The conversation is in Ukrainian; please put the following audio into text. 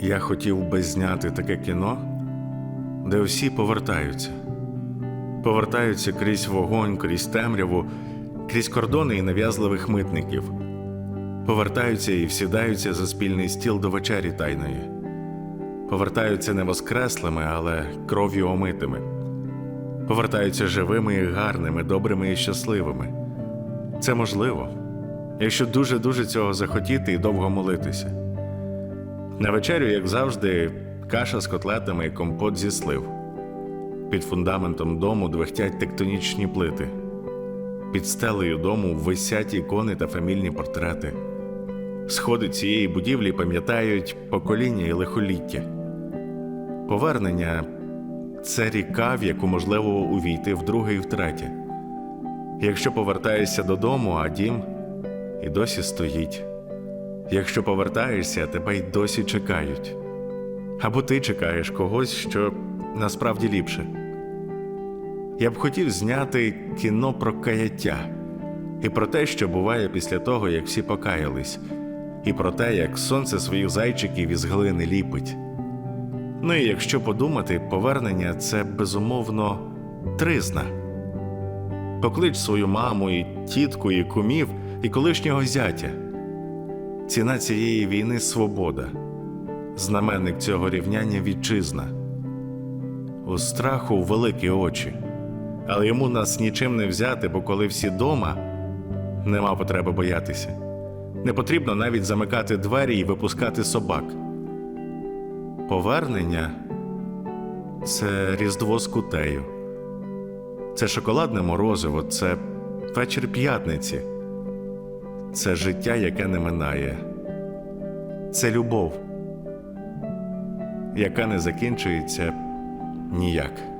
Я хотів би зняти таке кіно, де всі повертаються. Повертаються крізь вогонь, крізь темряву, крізь кордони і нав'язливих митників. Повертаються і всідаються за спільний стіл до вечері тайної. Повертаються не воскреслими, але кров'ю омитими. Повертаються живими і гарними, добрими і щасливими. Це можливо, якщо дуже-дуже цього захотіти і довго молитися. На вечерю, як завжди, каша з котлетами і компот зі слив. Під фундаментом дому двихтять тектонічні плити. Під стелею дому висять ікони та фамільні портрети. Сходи цієї будівлі пам'ятають покоління і лихоліття. Повернення це ріка, в яку можливо увійти вдруге і втретє. Якщо повертаєшся додому, а дім і досі стоїть. Якщо повертаєшся, тебе й досі чекають. Або ти чекаєш когось, що насправді ліпше. Я б хотів зняти кіно про каяття і про те, що буває після того, як всі покаялись, і про те, як сонце своїх зайчиків із глини ліпить. Ну і якщо подумати, повернення це безумовно тризна. Поклич свою маму, і тітку, і кумів, і колишнього зятя. Ціна цієї війни свобода, знаменник цього рівняння вітчизна. У страху великі очі, але йому нас нічим не взяти, бо коли всі дома, нема потреби боятися. Не потрібно навіть замикати двері і випускати собак. Повернення це Різдво з кутею, це шоколадне морозиво, це вечір п'ятниці. Це життя, яке не минає. Це любов, яка не закінчується ніяк.